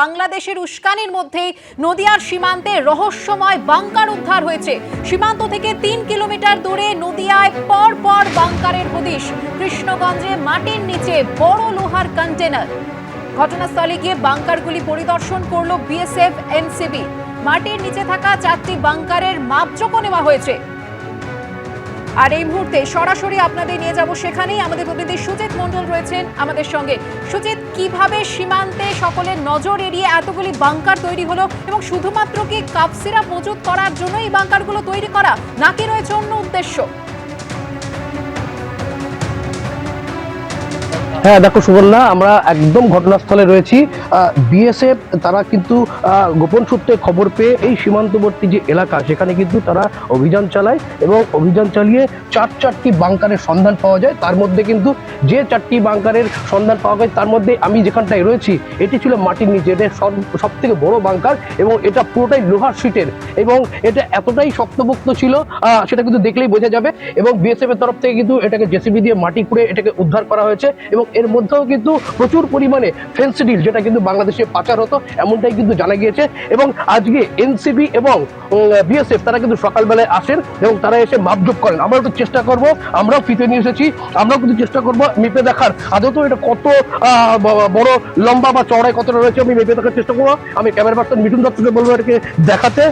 বাংলাদেশের উস্কানির মধ্যেই নদিয়ার সীমান্তে রহস্যময় বাংকার উদ্ধার হয়েছে। সীমান্ত থেকে তিন কিলোমিটার দূরে নদিয়ায় পর পর বাংকারের হদিশ। কৃষ্ণগঞ্জে মাটির নিচে বড় লোহার কন্টেনার ঘটনাস্থলে গিয়ে বাংকারগুলি পরিদর্শন করল বিএসএফ, এনসিবি। মাটির নিচে থাকা চারটি বাংকারের মাপজোকও নেওয়া হয়েছে। আর এই মুহূর্তে সরাসরি আপনাদের নিয়ে যাব সেখানেই। আমাদের প্রতিনিধি সুজিত মণ্ডল রয়েছেন আমাদের সঙ্গে। সুজিত, কীভাবে সীমান্তে সকলের নজর এড়িয়ে এতগুলি বাংকার তৈরি হলো এবং শুধুমাত্র কি কাপসিরা মজুত করার জন্য এই বাংকারগুলো তৈরি করা নাকি রয়েছে অন্য উদ্দেশ্য? হ্যাঁ দেখো সুবর্ণা, আমরা একদম ঘটনাস্থলে রয়েছি। বিএসএফ তারা কিন্তু গোপন সূত্রে খবর পেয়ে এই সীমান্তবর্তী যে এলাকা, সেখানে কিন্তু তারা অভিযান চালায় এবং অভিযান চালিয়ে চার চারটি বাংকারের সন্ধান পাওয়া যায়। তার মধ্যে কিন্তু যে চারটি বাংকারের সন্ধান পাওয়া যায় তার মধ্যে আমি যেখানটায় রয়েছি, এটি ছিল মাটির নিচে। এটা সব থেকে বড় বাংকার এবং এটা পুরোটাই লোহার শিটের এবং এটা এতটাই শক্তপোক্ত ছিল সেটা কিন্তু দেখলেই বোঝা যাবে এবং বিএসএফ এর তরফ থেকে কিন্তু এটাকে জেসিবি দিয়ে মাটি খুঁড়ে এটাকে উদ্ধার করা হয়েছে এবং এর মধ্যেও কিন্তু প্রচুর পরিমাণে ফেন্সিডিল যেটা কিন্তু বাংলাদেশে পাচার হতো, এমনটাই কিন্তু জানা গিয়েছে। এবং আজকে এনসিবি এবং বিএসএফ তারা কিন্তু সকালবেলায় আসেন এবং তারা এসে মাপজোপ করেন। আমরা একটু চেষ্টা করব, আমরাও ফিতে নিয়ে এসেছি, আমরাও কিন্তু চেষ্টা করব মেপে দেখার। আদৌ এটা কত বড় লম্বা বা চড়াই কতটা রয়েছে আমি মেপে দেখার চেষ্টা করব। আমি ক্যামেরা পার্সন মিঠুন দত্তকে বলব এটাকে দেখাতে।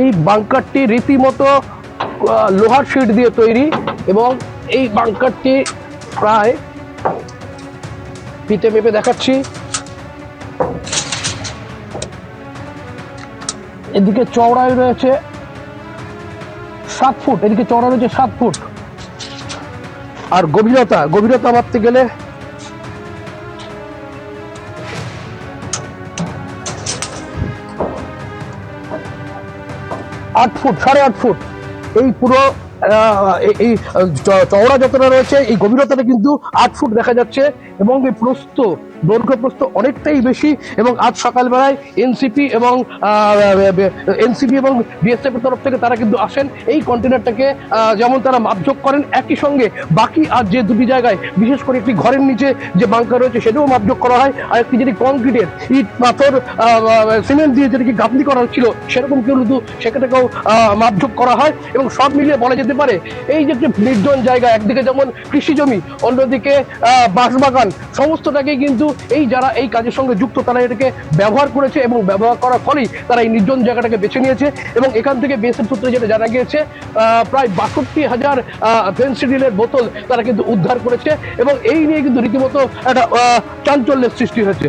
এই বাংকারটি রীতিমতো লোহার শিট দিয়ে তৈরি এবং এই বাংকারটি প্রায় ফিতে মেপে দেখাচ্ছি। এদিকে চওড়ায় রয়েছে সাত ফুট, এদিকে চওড়া রয়েছে সাত ফুট। আর গভীরতা গভীরতা মাপতে গেলে আট ফুট, সাড়ে আট ফুট। এই পুরো এই- চওড়া যতটা রয়েছে এই গভীরতাটা কিন্তু আট ফুট দেখা যাচ্ছে। এবং এই প্রস্ত দৈর্ঘ্য প্রস্থ অনেকটাই বেশি এবং আজ সকালবেলায় এনসিপি এবং এনসিপি এবং বিএসএফের তরফ থেকে তারা কিন্তু আসেন। এই কন্টেনারটাকে যেমন তারা মাপঝোক করেন একই সঙ্গে বাকি আর যে দুটি জায়গায় বিশেষ করে একটি ঘরের নিচে যে বাংকার রয়েছে সেটাও মাপঝোক করা হয়। আর একটি যেটি কংক্রিটের ইট পাথর সিমেন্ট দিয়ে যেটাকে গাঁথনি করা ছিল সেরকম কিন্তু সেটাকেও আহ, মাপঝোক করা হয় এবং সব মিলিয়ে বলা যেতে পারে এই যে একটি নির্জন জায়গা একদিকে যেমন কৃষি জমি অন্যদিকে আহ, বাঁশবাগান সমস্তটাকে কিন্তু এই যারা এই কাজের সঙ্গে যুক্ত, তারা এটাকে ব্যবহার করেছে এবং ব্যবহার করার ফলেই তারা এই নির্জন জায়গাটাকে বেছে নিয়েছে এবং এখান থেকে বেসের সূত্রে যেটা জানা গিয়েছে প্রায় বাষট্টি হাজার ফেন্সিডিলের বোতল তারা কিন্তু উদ্ধার করেছে এবং এই নিয়ে কিন্তু রীতিমতো একটা চাঞ্চল্যের সৃষ্টি হয়েছে।